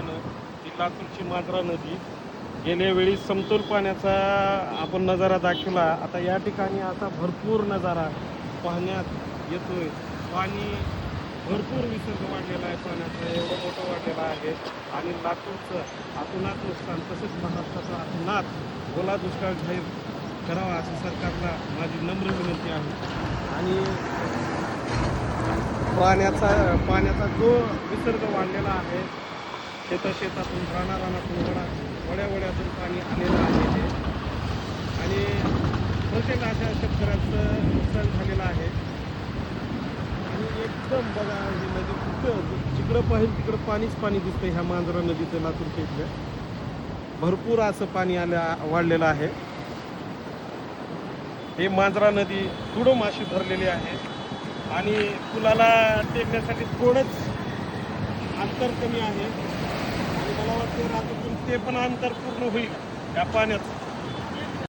पाहणं ही लातूरची मांजरा नदी गेल्या वेळी समतोल पाण्याचा आपण नजारा दाखवला. आता या ठिकाणी आता भरपूर नजारा पाहण्यात येतोय. पाणी भरपूर विसर्ग वाढलेला आहे पाण्याचा एवढं मोठं वाढलेलं आहे. आणि लातूरचं आतुनात नुकसान तसेच महाराष्ट्राचं अतोनात ओला दुष्काळ जाहीर करावा असं सरकारला माझी नम्र विनंती आहे. आणि पाण्याचा पाण्याचा जो विसर्ग वाढलेला आहे शेता शेतातून राणा रानातून वडा वड्या वड्यातून पाणी आलेलं आहे ते आणि प्रत्येक अशा शेतकऱ्याचं नुकसान झालेलं आहे. आणि एकदम बघा ही नदी कुठं जिकडं पाहिजे तिकडं पाणीच पाणी दिसतं ह्या मांजरा नदीचं लातूरच्या इथलं भरपूर असं पाणी आल्या वाढलेलं आहे. हे मांजरा नदी तुडम माशी भरलेली आहे. आणि पुलाला टेकण्यासाठी थोडंच अंतर कमी आहे. आणि मला वाटतं रात्रीतून ते पण अंतर पूर्ण होईल. या पाण्याचं.